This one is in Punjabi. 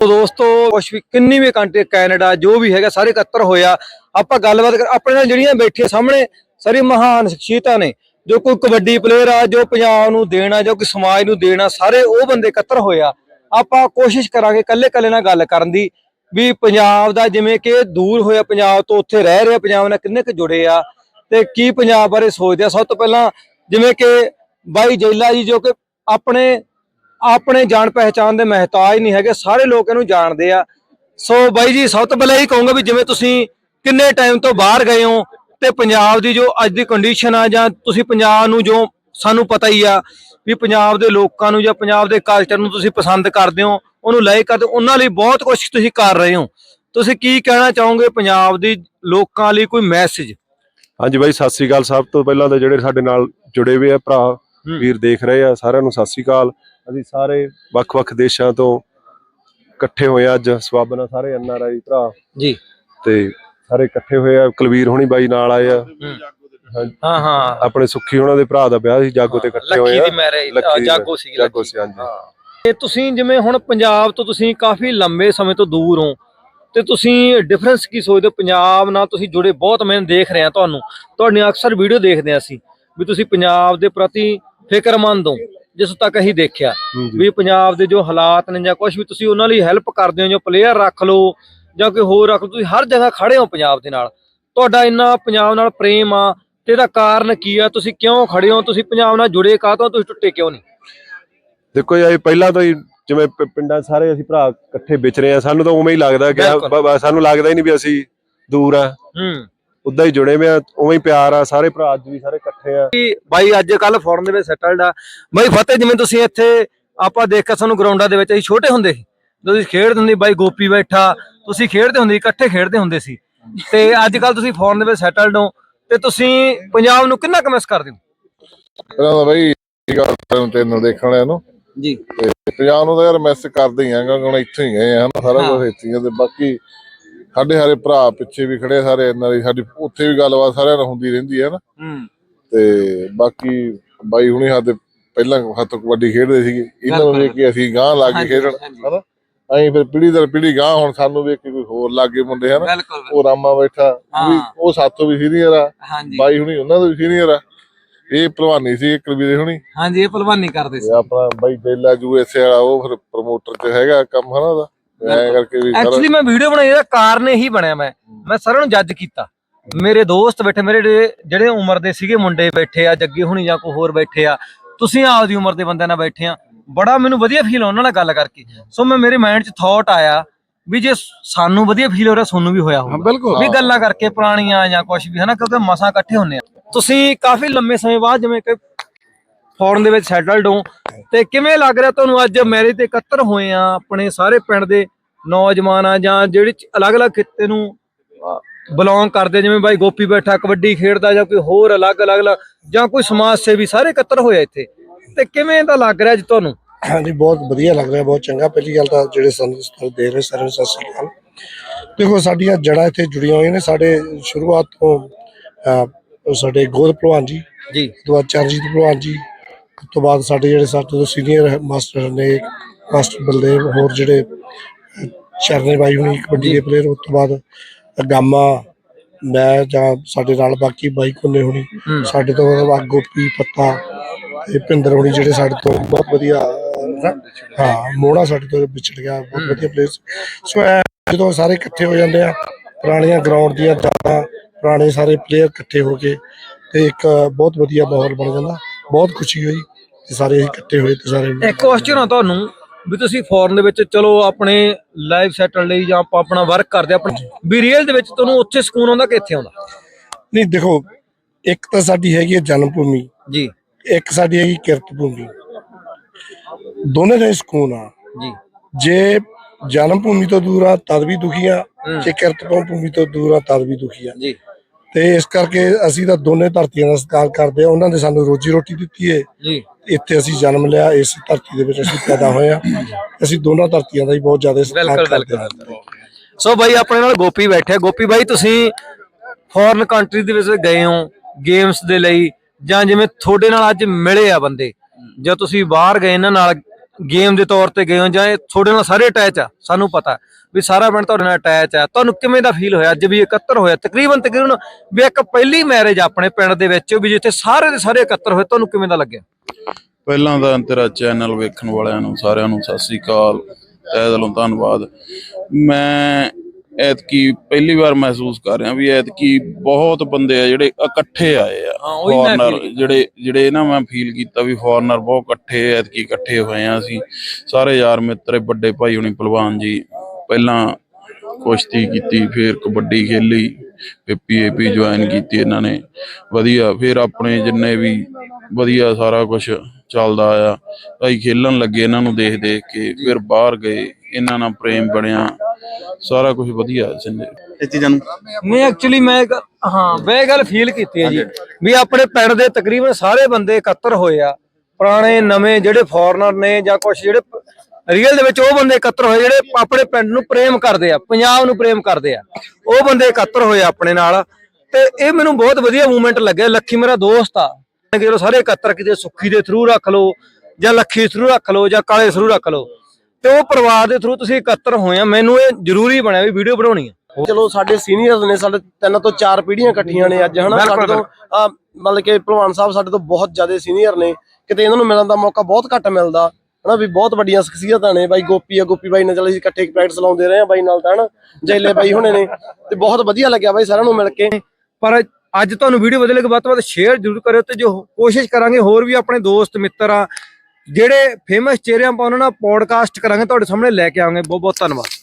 ਦੋਸਤੋ, ਕੁਛ ਵੀ, ਕਿੰਨੀ ਵੀ ਕੰਟਰੀ, ਕੈਨੇਡਾ, ਜੋ ਵੀ ਹੈਗਾ, ਸਾਰੇ ਇਕੱਤਰ ਹੋਇਆ ਆਪਾਂ ਗੱਲਬਾਤ ਕਰ, ਆਪਣੇ ਨਾਲ ਜਿਹੜੀਆਂ ਬੈਠੀਆਂ ਸਾਹਮਣੇ ਸਾਰੀ ਮਹਾਨ ਸ਼ਖਸੀਅਤਾਂ ਨੇ, ਜੋ ਕੋਈ ਕਬੱਡੀ ਪਲੇਅਰ ਆ, ਜੋ ਪੰਜਾਬ ਨੂੰ ਦੇਣਾ ਜੋ ਕਿ ਸਮਾਜ ਨੂੰ ਦੇਣਾ ਸਾਰੇ ਉਹ ਬੰਦੇ ਇਕੱਤਰ ਹੋਇਆ ਆਪਾਂ ਕੋਸ਼ਿਸ਼ ਕਰਾਂਗੇ ਕੱਲੇ ਕੱਲੇ ਨਾਲ ਗੱਲ ਕਰਨ ਦੀ, ਵੀ ਪੰਜਾਬ ਦਾ ਜਿਵੇਂ ਕਿ ਦੂਰ ਹੋਇਆ, ਪੰਜਾਬ ਤੋਂ ਉੱਥੇ ਰਹਿ ਰਿਹਾ, ਪੰਜਾਬ ਨਾਲ ਕਿੰਨੇ ਕੁ ਜੁੜੇ ਆ, ਤੇ ਕੀ ਪੰਜਾਬ ਬਾਰੇ ਸੋਚਦੇ ਆ। ਸਭ ਤੋਂ ਪਹਿਲਾਂ ਜਿਵੇਂ ਕਿ ਬਾਈ ਜੈਲਾ ਜੀ, ਜੋ ਕਿ ਆਪਣੇ ਆਪਣੇ ਜਾਣ ਪਹਿਚਾਣ ਦੇ ਮਹਤਾਜ ਨਹੀਂ ਹੈਗੇ ਸਾਰੇ ਲੋਕ ਇਹਨੂੰ ਜਾਣਦੇ ਆ। ਸੋ ਬਾਈ ਜੀ ਸਭ ਤੋਂ ਪਹਿਲਾਂ ਇਹ ਕਹੂੰਗਾ ਵੀ ਜਿਵੇਂ ਤੁਸੀਂ ਕਿੰਨੇ ਟਾਈਮ ਤੋਂ ਬਾਹਰ ਗਏ ਹੋ ਤੇ ਪੰਜਾਬ ਦੀ ਜੋ ਅੱਜ ਦੀ ਕੰਡੀਸ਼ਨ ਆ ਜਾਂ ਤੁਸੀਂ ਪੰਜਾਬ ਨੂੰ ਜੋ ਸਾਨੂੰ ਪਤਾ ਹੀ ਆ ਵੀ ਪੰਜਾਬ ਦੇ ਲੋਕਾਂ ਨੂੰ ਜਾਂ ਪੰਜਾਬ ਦੇ ਕਲਚਰ ਨੂੰ ਤੁਸੀਂ ਪਸੰਦ ਕਰਦੇ ਹੋ ਉਹਨੂੰ ਲਾਈਕ ਕਰਦੇ ਉਹਨਾਂ ਲਈ ਬਹੁਤ ਕੁਝ ਤੁਸੀਂ ਕਰ ਰਹੇ ਹੋ। ਤੁਸੀਂ ਕੀ ਕਹਿਣਾ ਚਾਹੋਗੇ ਪੰਜਾਬ ਦੀ ਲੋਕਾਂ ਲਈ ਕੋਈ ਮੈਸੇਜ ਹਾਂਜੀ ਬਾਈ ਸਤਿ ਸ੍ਰੀ ਅਕਾਲ। ਸਭ ਤੋਂ ਪਹਿਲਾਂ ਤਾਂ ਜਿਹੜੇ ਸਾਡੇ ਨਾਲ ਜੁੜੇ ਹੋਏ ਆ ਭਰਾ ਵੀਰ ਦੇਖ ਰਹੇ ਆ ਸਾਰਿਆਂ ਨੂੰ ਸਤਿ ਸ੍ਰੀ ਅਕਾਲ। ਅਸੀਂ ਸਾਰੇ ਵੱਖ-ਵੱਖ ਦੇਸ਼ਾਂ ਤੋਂ ਇਕੱਠੇ ਹੋਏ ਆ ਅੱਜ ਸਵਾਬ ਨਾਲ ਸਾਰੇ ਐਨਆਰਆਈ ਭਰਾ। ਜੀ। ਤੇ ਸਾਰੇ ਇਕੱਠੇ ਹੋਏ ਆ ਕੁਲਵੀਰ ਹੋਣੀ ਬਾਈ ਨਾਲ ਆਏ ਆ। ਹਾਂ। ਹਾਂ। ਆਪਣੇ ਸੁੱਖੀ ਹੋਣਾ ਦੇ ਭਰਾ ਦਾ ਵਿਆਹ ਸੀ ਜਾਗੋ ਤੇ ਇਕੱਠੇ ਹੋਏ ਲੱਕੀ ਆ। ਦੀ ਮੈਰਿਜ ਲੱਕੀ ਦੀ ਜਾਗੋ ਸੀ ਜਾਗੋ ਸੀ ਹਾਂਜੀ। ਤੇ ਤੁਸੀਂ ਜਿਵੇਂ ਹੁਣ ਪੰਜਾਬ ਤੋਂ ਤੁਸੀਂ ਕਾਫੀ ਲੰਬੇ ਸਮੇਂ ਤੋਂ ਦੂਰ ਹੋ ਤੇ ਤੁਸੀਂ ਡਿਫਰੈਂਸ ਕੀ ਸੋਚਦੇ ਹੋ? ਪੰਜਾਬ ਨਾਲ ਤੁਸੀਂ ਜੁੜੇ ਬਹੁਤ ਮੈਂ ਦੇਖ ਰਿਹਾ ਤੁਹਾਨੂੰ। ਤੁਹਾਡੀਆਂ ਅਕਸਰ ਵੀਡੀਓ ਦੇਖਦੇ ਹਾਂ ਅਸੀਂ ਵੀ ਤੁਸੀਂ ਪੰਜਾਬ ਦੇ ਪ੍ਰਤੀ ਫਿਕਰਮੰਦ ਹੋ। ਜਿਸ ਤੱਕ ਅਸੀਂ ਦੇਖਿਆ। ਵੀ ਪੰਜਾਬ ਦੇ ਜੋ ਹਾਲਾਤ ਨੇ ਜਾਂ ਕੁਝ ਵੀ ਤੁਸੀਂ ਉਹਨਾਂ ਲਈ ਹੈਲਪ ਕਰਦੇ ਹੋ ਜੋ ਪਲੇਅਰ ਰੱਖ ਲਓ ਜਾਂ ਕੋਈ ਹੋਰ ਰੱਖ ਲਓ ਤੁਸੀਂ ਹਰ ਜਗ੍ਹਾ ਖੜੇ ਹੋ ਪੰਜਾਬ ਦੇ ਨਾਲ। ਤੁਹਾਡਾ ਇੰਨਾ ਪੰਜਾਬ ਨਾਲ ਪ੍ਰੇਮ ਆ ਤੇ ਇਹਦਾ ਕਾਰਨ ਕੀ ਆ? ਤੁਸੀਂ ਕਿਉਂ ਖੜੇ ਹੋ? ਤੁਸੀਂ ਪੰਜਾਬ ਨਾਲ ਜੁੜੇ ਕਾਹਤੋਂ ਤੁਸੀਂ ਟੁੱਟੇ ਕਿਉਂ ਨਹੀਂ? ਦੇਖੋ ਜੀ ਪਹਿਲਾਂ ਤੋਂ ਹੀ ਜਿਵੇਂ ਪਿੰਡਾਂ ਸਾਰੇ ਅਸੀਂ ਭਰਾ ਇਕੱਠੇ ਵਿਚਰੇ ਆ ਸਾਨੂੰ ਤਾਂ ਉਵੇਂ ਹੀ ਲੱਗਦਾ ਕਿ ਸਾਨੂੰ ਲੱਗਦਾ ਹੀ ਨਹੀਂ ਵੀ ਅਸੀਂ ਦੂਰ ਆ। ਹੂੰ। ਉਦਾਂ ਹੀ ਜੁੜੇ ਹੋਏ ਆ ਉਵੇਂ ਹੀ ਪਿਆਰ ਆ ਸਾਰੇ ਭਰਾ ਅੱਜ ਵੀ ਸਾਰੇ ਇਕੱਠੇ ਆ। ਬਾਈ ਅੱਜ ਕੱਲ ਫੋਰਨ ਦੇ ਵਿੱਚ ਸੈਟਲਡ ਆ। ਬਾਈ ਫਤਿਹ ਜਿਵੇਂ ਤੁਸੀਂ ਇੱਥੇ ਆਪਾਂ ਦੇਖਿਆ ਸਾਨੂੰ ਗਰਾਊਂਡਾਂ ਦੇ ਵਿੱਚ ਅਸੀਂ ਛੋਟੇ ਹੁੰਦੇ ਸੀ। ਜਦੋਂ ਤੁਸੀਂ ਖੇਡਦੇ ਹੁੰਦੇ ਬਾਈ ਗੋਪੀ ਬੈਠਾ। ਤੁਸੀਂ ਖੇਡਦੇ ਹੁੰਦੇ ਇਕੱਠੇ ਖੇਡਦੇ ਹੁੰਦੇ ਸੀ। ਤੇ ਅੱਜ ਕੱਲ ਤੁਸੀਂ ਫੋਰਨ ਦੇ ਵਿੱਚ ਸੈਟਲਡ ਹੋ। ਤੇ ਤੁਸੀਂ ਪੰਜਾਬ ਨੂੰ ਕਿੰਨਾ ਕੁ ਮਿਸ ਕਰਦੇ ਹੋ? ਪਹਿਲਾਂ ਬਈ ਠੀਕ ਆ ਤੈਨੂੰ ਤੈਨੂੰ ਦੇਖਣ ਵਾਲਿਆਂ ਨੂੰ। ਜੀ। ਤੇ ਪੰਜਾਬ ਨੂੰ ਤਾਂ ਯਾਰ ਮਿਸ ਕਰਦੇ ਹੀ ਆ ਕਿਉਂਕਿ ਹੁਣ ਇੱਥੇ ਹੀ ਗਏ ਆ ਹਨਾ ਸਾਰਾ ਕੁਝ ਇੱਥੇ ਹੀ ਆ ਤੇ ਬਾਕੀ ਸਾਡੇ ਸਾਰੇ ਭਰਾ ਪਿੱਛੇ ਵੀ ਖੜੇ ਸਾਰੇ ਇਹਨਾਂ ਦੀ ਸਾਡੀ ਉੱਥੇ ਵੀ ਗੱਲਬਾਤ ਸਾਰਿਆਂ ਨਾਲ ਹੁੰਦੀ ਰਹਿੰਦੀ ਹੈ ਨਾ। ਤੇ ਬਾਕੀ ਬਾਈ ਹੁਣੀ ਸਾਡੇ ਪਹਿਲਾਂ ਹੱਥ ਕਬੱਡੀ ਖੇਡਦੇ ਸੀਗੇ ਇਹਨਾਂ ਨੂੰ ਵੇਖ ਕੇ ਅਸੀਂ ਗਾਂ ਲਾ ਕੇ ਖੇਡਣ ਹਨਾ? ਅਸੀਂ ਫਿਰ ਪੀੜੀ ਦਰ ਪੀੜੀ ਗਾਂ ਹੁਣ ਸਾਨੂੰ ਵੇਖ ਕੇ ਕੋਈ ਹੋਰ ਲਾਗੇ ਮੁੰਡੇ ਹਨ ਉਹ ਰਾਮਾ ਬੈਠਾ ਉਹ ਵੀ ਹਾਂ। ਉਹ ਸਾਥੋਂ ਵੀ ਸੀਨੀਅਰ ਆ ਬਾਈ ਹੁਣੀ ਉਹਨਾਂ ਤੋਂ ਵੀ ਸੀਨੀਅਰ ਆ। ਇਹ ਭਲਵਾਨੀ ਸੀ ਕੁਲਵੀਰ ਹੁਣੀ। ਹਾਂਜੀ ਇਹ ਭਲਵਾਨੀ ਕਰਦੇ ਤੇ ਆਪਣਾ ਬਾਈ ਜੈਲਾ ਯੂਐਸਏ ਵਾਲਾ ਉਹ ਫਿਰ ਪ੍ਰਮੋਟਰ ਚ ਹੈਗਾ ਕੰਮ ਹਨਾ ਦਾ ਐ ਕਰਕੇ ਵੀ ਸਾਰਾ ਐਕਚੁਅਲੀ ਮੈਂ ਵੀਡੀਓ ਬਣਾਈ ਇਹਦਾ ਕਾਰਨ ਇਹੀ ਬਣਿਆ ਮੈਂ। ਮੈਂ ਸਾਰਿਆਂ ਨੂੰ ਜੱਜ ਕੀਤਾ। ਮੇਰੇ ਦੋਸਤ ਬੈਠੇ ਮੇਰੇ ਜਿਹੜੇ- ਜਿਹੜੇ ਉਮਰ ਦੇ ਸੀਗੇ ਮੁੰਡੇ ਬੈਠੇ ਆ ਜੱਗੇ ਹੁਣੀ ਜਾਂ ਕੋਈ ਹੋਰ ਬੈਠੇ ਆ ਤੁਸੀਂ ਆਪਦੀ ਉਮਰ ਦੇ ਬੰਦਿਆਂ ਨਾਲ ਬੈਠੇ ਆ। ਬੜਾ ਮੈਨੂੰ ਵਧੀਆ ਫੀਲ ਉਹਨਾਂ ਨਾਲ ਗੱਲ ਕਰਕੇ। ਸੋ ਮੈਂ ਮੇਰੇ ਮਾਈਂਡ 'ਚ ਥਾਟ ਆਇਆ ਵੀ ਜੇ ਸਾਨੂੰ ਵਧੀਆ ਫੀਲ ਹੋ ਰਿਹਾ ਤੁਹਾਨੂੰ ਵੀ ਹੋਇਆ ਹੋਊਗਾ। ਬਿਲਕੁਲ। ਵੀ ਗੱਲਾਂ ਕਰਕੇ ਪੁਰਾਣੀਆਂ ਜਾਂ ਕੁਝ ਵੀ ਹਨਾ ਕਿਉਂਕਿ ਮਸਾਂ ਇਕੱਠੇ ਹੁੰਨੇ ਆ। ਤੁਸੀਂ ਕਾਫੀ ਲੰਮੇ ਸਮੇਂ ਬਾਅਦ ਜਿਵੇਂ ਕਿ ਫੋਰਨ ਦੇ ਵਿੱਚ ਸੈਟਲਡ ਹੋ ਤੇ ਕਿਵੇਂ ਲੱਗ ਰਿਹਾ ਤੁਹਾਨੂੰ ਅੱਜ ਮੈਰਿਜ ਤੇ ਇਕੱਤਰ ਹੋਏ ਆ? ਆਪਣੇ ਸਾਰੇ ਪਿੰਡ ਦੇ ਨੌਜਵਾਨ ਆ ਜਾਂ ਜਿਹੜੇ ਅਲੱਗ-ਅਲੱਗ ਖਿੱਤੇ ਨੂੰ ਬਿਲੋਂਗ ਕਰਦੇ ਜਿਵੇਂ ਬਾਈ ਗੋਪੀ ਬੈਠਾ ਕਬੱਡੀ ਖੇਡਦਾ ਜਾਂ ਕੋਈ ਹੋਰ ਅਲੱਗ-ਅਲੱਗ ਜਾਂ ਕੋਈ ਸਮਾਜ ਸੇਵੀ ਸਾਰੇ ਇਕੱਤਰ ਹੋਏ ਇੱਥੇ। ਤੇ ਕਿਵੇਂ ਦਾ ਲੱਗ ਰਿਹਾ ਜੀ ਤੁਹਾਨੂੰ? ਹਾਂਜੀ ਬਹੁਤ ਵਧੀਆ ਲੱਗ ਰਿਹਾ ਬਹੁਤ ਚੰਗਾ। ਪਹਿਲੀ ਗੱਲ ਤਾਂ ਜਿਹੜੇ ਸਾਨੂੰ ਸਤਿਕਾਰ ਦੇ ਰਹੇ ਸਾਰਿਆਂ ਨੂੰ ਸਤਿ ਸ੍ਰੀ ਅਕਾਲ। ਦੇਖੋ ਸਾਡੀਆਂ ਜੜਾਂ ਇੱਥੇ ਜੁੜੀਆਂ ਹੋਈਆਂ ਨੇ। ਸਾਡੇ ਸ਼ੁਰੂਆਤ ਤੋਂ ਸਾਡੇ ਗੋਦ ਭਲਵਾਨ ਜੀ ਜੀ। ਉਸ ਤੋਂ ਬਾਅਦ ਚਰਨਜੀਤ ਭਲਵਾਨ ਜੀ ਉਸ ਤੋਂ ਬਾਅਦ ਸਾਡੇ ਜਿਹੜੇ ਸਾਡੇ ਤੋਂ ਸੀਨੀਅਰ ਮਾਸਟਰ ਨੇ ਮਾਸਟਰ ਬਲਦੇਵ ਹੋਰ ਜਿਹੜੇ ਚਰਨੇ ਬਾਈ ਹੁਣੀ ਕਬੱਡੀ ਦੇ ਪਲੇਅਰ ਉਸ ਤੋਂ ਬਾਅਦ ਗਾਮਾ ਮੈਂ ਜਾਂ ਸਾਡੇ ਨਾਲ ਬਾਕੀ ਬਾਈ ਕੋਨੇ ਹੁਣੀ। ਸਾਡੇ ਤੋਂ ਬਾਅਦ ਗੋਪੀ ਪੱਤਾ ਤੇ ਭਿੰਦਰ ਹੁਣੀ ਜਿਹੜੇ ਸਾਡੇ ਤੋਂ ਬਹੁਤ ਵਧੀਆ ਹਾਂ ਮੋੜਾ ਸਾਡੇ ਤੋਂ ਵਿਛੜ ਗਿਆ ਬਹੁਤ ਵਧੀਆ ਪਲੇਸ ਸੋ। ਇਹ ਜਦੋਂ ਸਾਰੇ ਇਕੱਠੇ ਹੋ ਜਾਂਦੇ ਆ ਪੁਰਾਣੀਆਂ ਗਰਾਊਂਡ ਦੀਆਂ ਯਾਦਾਂ ਪੁਰਾਣੇ ਸਾਰੇ ਪਲੇਅਰ ਇਕੱਠੇ ਹੋ ਕੇ ਤੇ ਇੱਕ ਬਹੁਤ ਵਧੀਆ ਮਾਹੌਲ ਬਣ ਜਾਂਦਾ। ਬਹੁਤ ਖੁਸ਼ੀ ਹੋਈ ਕਿ ਸਾਰੇ ਅਸੀਂ ਇਕੱਠੇ ਹੋਏ ਤੇ ਸਾਰੇ ਇੱਕ ਕੁਐਸਚਨ ਆ ਤੁਹਾਨੂੰ ਵੀ ਤੁਸੀਂ ਫੋਰਨ ਦੇ ਵਿੱਚ ਚਲੋ ਆਪਣੇ ਲਾਈਫ ਸੈਟਲ ਲਈ ਜਾਂ ਆਪਾਂ ਆਪਣਾ ਵਰਕ ਕਰਦੇ ਆਪਣੇ ਵੀ ਰੀਅਲ ਦੇ ਵਿੱਚ ਤੁਹਾਨੂੰ ਉੱਥੇ ਸਕੂਨ ਆਉਂਦਾ ਕਿ ਇੱਥੇ ਆਉਂਦਾ? ਨਹੀਂ ਦੇਖੋ ਇੱਕ ਤਾਂ ਸਾਡੀ ਹੈਗੀ ਹੈ ਜਨਮ ਭੂਮੀ ਜੀ। ਇੱਕ ਸਾਡੀ ਹੈਗੀ ਕਿਰਤ ਭੂਮੀ। ਦੋਨੇ ਦਾ ਸਕੂਨ ਆ। ਜੀ। ਜੇ ਜਨਮ ਭੂਮੀ ਤੋਂ ਦੂਰ ਆ ਤਦ ਵੀ ਦੁਖੀ ਆ। ਜੇ ਕਿਰਤ ਭੂਮੀ ਤੋਂ ਦੂਰ ਆ ਤਦ ਵੀ ਦੁਖੀ ਆ। ਜੀ। ਤੇ ਇਸ ਕਰਕੇ ਅਸੀਂ ਤਾਂ ਦੋਨੇ ਧਰਤੀਆਂ ਦਾ ਸਤਿਕਾਰ ਕਰਦੇ ਆ। ਉਹਨਾਂ ਨੇ ਸਾਨੂੰ ਰੋਜੀ ਰੋਟੀ ਦਿੱਤੀ ਹੈ ਜੀ। ਇੱਥੇ ਅਸੀਂ ਜਨਮ ਲਿਆ ਇਸ ਧਰਤੀ ਦੇ ਵਿੱਚ ਅਸੀਂ ਪੈਦਾ ਹੋਏ ਆ। ਅਸੀਂ ਦੋਨਾਂ ਧਰਤੀਆਂ ਦਾ ਹੀ ਬਹੁਤ ਜ਼ਿਆਦਾ ਸਤਿਕਾਰ ਕਰਦੇ ਬਿਲਕੁਲ। ਸੋ ਬਾਈ ਆਪਣੇ ਨਾਲ ਗੋਪੀ ਬੈਠੇ ਆ। ਗੋਪੀ ਬਾਈ ਤੁਸੀਂ ਫੋਰਨ ਕੰਟਰੀ ਦੇ ਵਿੱਚ ਗਏ ਹੋ ਗੇਮਸ ਦੇ ਲਈ ਜਾਂ ਜਿਵੇਂ ਤੁਹਾਡੇ ਨਾਲ ਅੱਜ ਮਿਲੇ ਆ ਬੰਦੇ ਜਾਂ ਤੁਸੀਂ ਬਾਹਰ ਗਏ ਇਹਨਾਂ ਨਾਲ ਗੇਮ ਦੇ ਤੌਰ ਤੇ ਗਏ ਹੋ ਜਾਂ ਇਹ ਤੁਹਾਡੇ ਨਾਲ ਸਾਰੇ ਅਟੈਚ ਆ ਸਾਨੂੰ ਪਤਾ। ਵੀ ਸਾਰਾ ਪਿੰਡ ਤੁਹਾਡੇ ਨਾਲ ਅਟੈਚ ਆ। ਤੁਹਾਨੂੰ ਕਿਵੇਂ ਦਾ ਫੀਲ ਹੋਇਆ? ਅੱਜ ਵੀ ਇਕੱਤਰ ਹੋਇਆ। ਤਕਰੀਬਨ ਤਕਰੀਬਨ ਵੀ ਇੱਕ ਪਹਿਲੀ ਮੈਰਿਜ ਆਪਣੇ ਪਿੰਡ ਦੇ ਵਿੱਚ ਵੀ ਜਿੱਥੇ ਸਾਰੇ ਦੇ ਸਾਰੇ ਇਕੱਤਰ ਹੋਏ। ਤੁਹਾਨੂੰ ਕਿਵੇਂ ਦਾ ਲੱਗਿਆ? ਪਹਿਲਾਂ ਤਾਂ ਤੇਰਾ ਚੈਨਲ ਵੇਖਣ ਵਾਲਿਆਂ ਨੂੰ ਸਾਰਿਆਂ ਨੂੰ ਸਤਿ ਸ੍ਰੀ ਅਕਾਲ ਤਹਿ ਦਿਲੋਂ ਧੰਨਵਾਦ। ਮੈਂ ਐਤਕੀ ਪਹਿਲੀ ਵਾਰ ਮਹਿਸੂਸ ਕਰ ਰਿਹਾ ਵੀ ਐਤਕੀ ਬਹੁਤ ਬੰਦੇ ਆ ਜਿਹੜੇ ਇਕੱਠੇ ਆਏ ਆ। ਹਾਂ, feel ਜਿਹੜੇ ਜਿਹੜੇ ਨਾ ਮੈਂ ਫੀਲ ਕੀਤਾ ਵੀ ਫੋਰਨਰ ਬਹੁਤ ਇਕੱਠੇ ਐਤਕੀ ਇਕੱਠੇ ਹੋਏ ਆ ਅਸੀਂ। ਸਾਰੇ ਯਾਰ ਮਿੱਤਰ ਵੱਡੇ ਭਾਈ ਹੁਣੀ ਪਹਿਲਵਾਨ ਜੀ। ਪਹਿਲਾਂ ਕੁਸ਼ਤੀ ਕੀਤੀ ਫਿਰ ਕਬੱਡੀ ਖੇਲੀ ਫਿਰ ਪੀਏਪੀ ਜੁਆਇਨ ਕੀਤੀ ਇਹਨਾਂ ਨੇ। ਵਧੀਆ ਫਿਰ ਆਪਣੇ ਜਿੰਨੇ ਵੀ ਵਧੀਆ ਸਾਰਾ ਕੁਝ ਚੱਲਦਾ ਆ ਅਸੀਂ ਖੇਲਣ ਲੱਗੇ ਇਹਨਾਂ ਨੂੰ ਦੇਖ ਦੇਖ ਕੇ ਫਿਰ ਬਾਹਰ ਗਏ ਇਹਨਾਂ ਨਾਲ ਪ੍ਰੇਮ ਬਣਿਆ। ਸਾਰਾ ਕੁਝ ਵਧੀਆ ਸਿੰਦੇ ਇਹ ਚੀਜ਼ਾਂ ਨੂੰ? ਨਹੀਂ ਐਕਚੁਅਲੀ ਮੈਂ ਇੱਕ- ਹਾਂ ਇਹ ਗੱਲ ਫੀਲ ਕੀਤੀ ਹੈ ਜੀ ਵੀ ਆਪਣੇ ਪਿੰਡ ਦੇ ਤਕਰੀਬਨ ਸਾਰੇ ਬੰਦੇ ਇਕੱਤਰ ਹੋਏ ਆ। ਪੁਰਾਣੇ ਨਵੇਂ ਜਿਹੜੇ ਫੋਰਨਰ ਨੇ ਜਾਂ ਕੁਝ ਜਿਹੜੇ ਰੀਅਲ ਦੇ ਵਿੱਚ ਉਹ ਬੰਦੇ ਇਕੱਤਰ ਹੋਏ ਜਿਹੜੇ ਆਪਣੇ ਪਿੰਡ ਨੂੰ ਪ੍ਰੇਮ ਕਰਦੇ ਆ ਪੰਜਾਬ ਨੂੰ ਪ੍ਰੇਮ ਕਰਦੇ ਆ। ਉਹ ਬੰਦੇ ਇਕੱਤਰ ਹੋਏ ਆਪਣੇ ਨਾਲ ਤੇ ਇਹ ਮੈਨੂੰ ਬਹੁਤ ਵਧੀਆ ਮੂਵਮੈਂਟ ਲੱਗਿਆ। ਲੱਖੀ ਮੇਰਾ ਦੋਸਤ ਆ। ਕਿ ਜਦੋਂ ਸਾਰੇ ਇਕੱਤਰ ਕਿਤੇ ਸੁੱਖੀ ਦੇ ਥਰੂ ਰੱਖ ਲਓ ਜਾਂ ਲੱਖੀ ਥਰੂ ਰੱਖ ਲਓ ਜਾਂ ਕਾਲੇ ਥਰੂ ਰੱਖ ਲਓ। ਤੇ ਉਹ ਪਰਿਵਾਰ ਦੇ ਥਰੂ ਤੁਸੀਂ ਇਕੱਤਰ ਹੋਏ ਆ। ਮੈਨੂੰ ਇਹ ਜ਼ਰੂਰੀ ਬਣਿਆ ਵੀ ਵੀਡੀਓ ਬਣਾਉਣੀ ਆ। ਚਲੋ ਸਾਡੇ ਸੀਨੀਅਰਸ ਨੇ ਸਾਡੇ ਤਿੰਨ ਤੋਂ ਚਾਰ ਪੀੜ੍ਹੀਆਂ ਇਕੱਠੀਆਂ ਨੇ ਅੱਜ ਹਨਾ? ਸਾਡੇ ਤੋਂ ਮਤਲਬ ਕਿ ਭਲਵਾਨ ਸਾਹਿਬ ਸਾਡੇ ਤੋਂ ਬਹੁਤ ਜ਼ਿਆਦਾ ਸੀਨੀਅਰ ਨੇ। ਕਿਤੇ ਇਹਨਾਂ ਨੂੰ ਮਿਲਣ ਦਾ ਮੌਕਾ ਬਹੁਤ ਘੱਟ ਮਿਲਦਾ। ਹਨਾ ਵੀ ਬਹੁਤ ਵੱਡੀਆਂ ਸ਼ਖਸੀਅਤਾਂ ਨੇ ਬਾਈ ਗੋਪੀ ਆ, ਗੋਪੀ ਬਾਈ ਨਾਲ ਚਲ ਅਸੀਂ ਇਕੱਠੇ ਪ੍ਰੈਕਟਿਸ ਲਾਉਂਦੇ ਰਹੇ ਆ ਬਾਈ ਨਾਲ ਤਾਂ ਹਨਾ, ਜੈਲੇ ਬਾਈ ਹੁਣੇ ਨੇ ਤੇ ਬਹੁਤ ਵਧੀਆ ਲੱਗਿਆ ਬਾਈ ਸਾਰਿਆਂ ਨੂੰ ਮਿਲ ਕੇ। ਪਰ ਅੱਜ ਤੁਹਾਨੂੰ ਵੀਡੀਓ ਵਧੀਆ ਲੱਗੇ ਵੱਧ ਤੋਂ ਵੱਧ ਸ਼ੇਅਰ ਜ਼ਰੂਰ ਕਰਿਓ ਤੇ ਜੋ ਕੋਸ਼ਿਸ਼ ਕਰਾਂਗੇ ਹੋਰ ਵੀ ਆਪਣੇ ਦੋਸਤ, ਮਿੱਤਰ ਆ, ਜਿਹੜੇ ਫੇਮਸ ਚਿਹਰੇ ਆਪਾਂ ਉਹਨਾਂ ਨਾਲ ਪੋਡਕਾਸਟ ਕਰਾਂਗੇ, ਤੁਹਾਡੇ ਸਾਹਮਣੇ ਲੈ ਕੇ ਆਵਾਂਗੇ। ਬਹੁਤ ਬਹੁਤ ਧੰਨਵਾਦ।